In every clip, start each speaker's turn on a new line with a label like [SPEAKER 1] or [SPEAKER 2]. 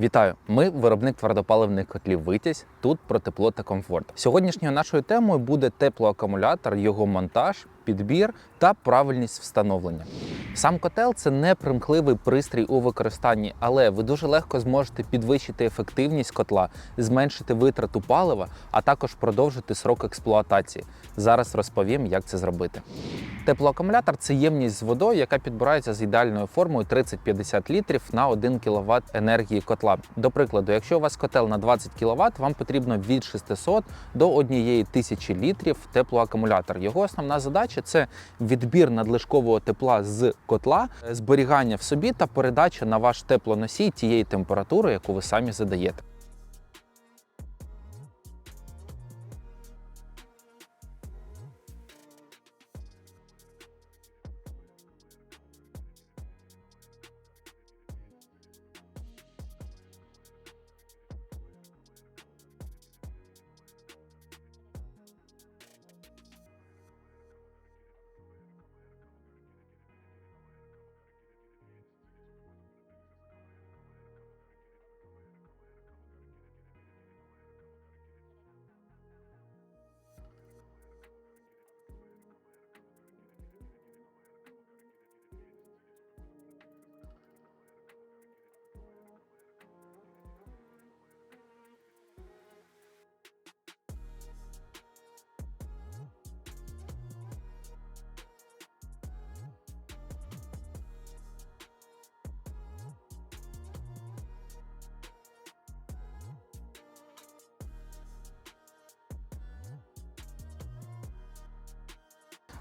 [SPEAKER 1] Вітаю! Ми виробник твердопаливних котлів Витязь. Тут про тепло та комфорт. Сьогоднішньою нашою темою буде теплоакумулятор, його монтаж, підбір та правильність встановлення. Сам котел це не примхливий пристрій у використанні, але ви дуже легко зможете підвищити ефективність котла, зменшити витрату палива, а також продовжити срок експлуатації. Зараз розповім, як це зробити. Теплоакумулятор це ємність з водою, яка підбирається з ідеальною формою 30-50 літрів на 1 кВт енергії котла. До прикладу, якщо у вас котел на 20 кВт, вам потрібно від 600 до 1000 літрів теплоакумулятор. Його основна задача це відбір надлишкового тепла з котла, зберігання в собі та передача на ваш теплоносій тієї температури, яку ви самі задаєте.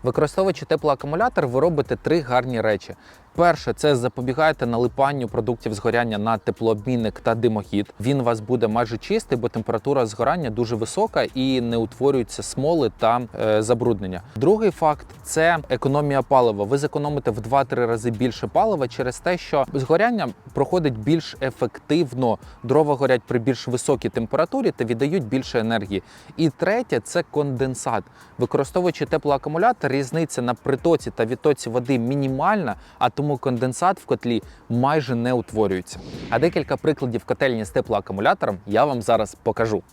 [SPEAKER 1] Використовуючи теплоакумулятор, ви робите три гарні речі. Перше, це запобігаєте налипанню продуктів згоряння на теплообмінник та димохід. Він у вас буде майже чистий, бо температура згорання дуже висока і не утворюються смоли та е, забруднення. Другий факт це економія палива. Ви зекономите в 2-3 рази більше палива через те, що згоряння проходить більш ефективно. Дрова горять при більш високій температурі та віддають більше енергії. І третє це конденсат. Використовуючи теплоакумулятор, різниця на притоці та відтоці води мінімальна, а тому конденсат в котлі майже не утворюється. А декілька прикладів котельні з теплоакумулятором я вам зараз покажу.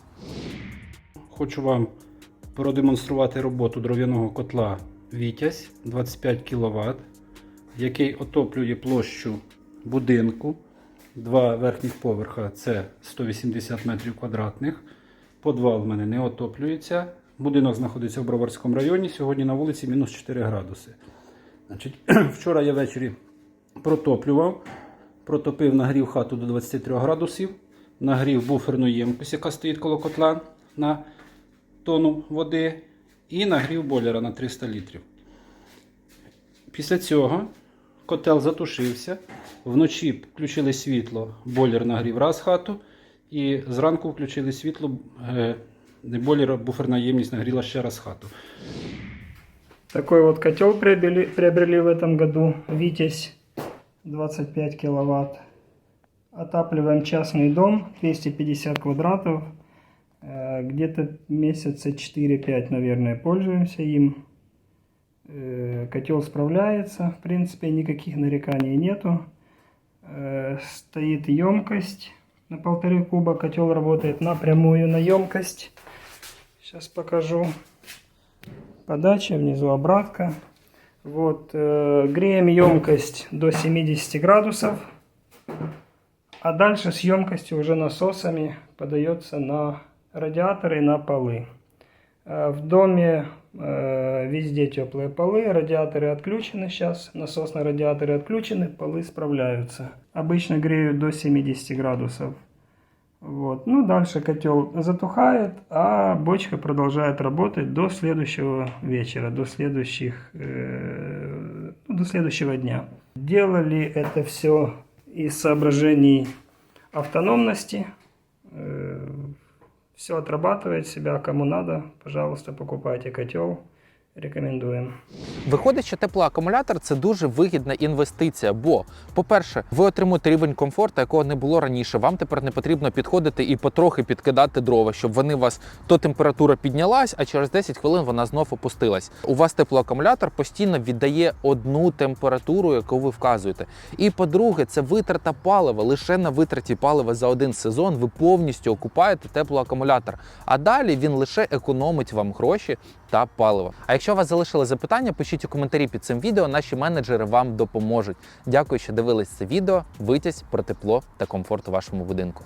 [SPEAKER 2] Хочу вам продемонструвати роботу дров'яного котла Вітязь 25 кВт, який отоплює площу будинку. Два верхніх поверха це 180 метрів квадратних. Подвал в мене не отоплюється. Будинок знаходиться в Броварському районі. Сьогодні на вулиці мінус 4 градуси. Значить, вчора я ввечері протоплював, протопив, нагрів хату до 23 градусів, нагрів буферну ємкость, яка стоїть коло котла на тонну води, і нагрів бойлера на 300 літрів. Після цього котел затушився, вночі включили світло, бойлер нагрів раз хату, і зранку включили світло, е, бойлер, буферна ємність нагріла ще раз хату.
[SPEAKER 3] Такой вот котел приобрели, приобрели в этом году. Витязь 25 киловатт. Отапливаем частный дом 250 квадратов. Э, Где-то месяца 4-5, наверное, пользуемся им. Э, Котел справляется. В принципе, никаких нареканий нету. Э, Стоит емкость на полторы куба. Котел работает напрямую на емкость. Сейчас покажу подача, внизу обратка. Вот, э, греем емкость до 70 градусов, а дальше с емкостью уже насосами подается на радиаторы и на полы. Э, в доме э, везде теплые полы, радиаторы отключены сейчас, насосные радиаторы отключены, полы справляются. Обычно греют до 70 градусов. Вот. Ну, дальше котел затухает, а бочка продолжает работать до следующего вечера, до следующих, э, ну, до следующего дня. Делали это все из соображений автономности. все отрабатывает себя, кому надо, пожалуйста, покупайте котел. Рекомендуем.
[SPEAKER 1] Виходить, що теплоакумулятор це дуже вигідна інвестиція. Бо, по-перше, ви отримуєте рівень комфорту, якого не було раніше. Вам тепер не потрібно підходити і потрохи підкидати дрова, щоб вони у вас то температура піднялась, а через 10 хвилин вона знов опустилась. У вас теплоакумулятор постійно віддає одну температуру, яку ви вказуєте. І по-друге, це витрата палива. Лише на витраті палива за один сезон ви повністю окупаєте теплоакумулятор. А далі він лише економить вам гроші та паливо. А якщо у вас залишили запитання, пишіть у коментарі під цим відео. Наші менеджери вам допоможуть. Дякую, що дивились це відео. Витязь про тепло та комфорт у вашому будинку.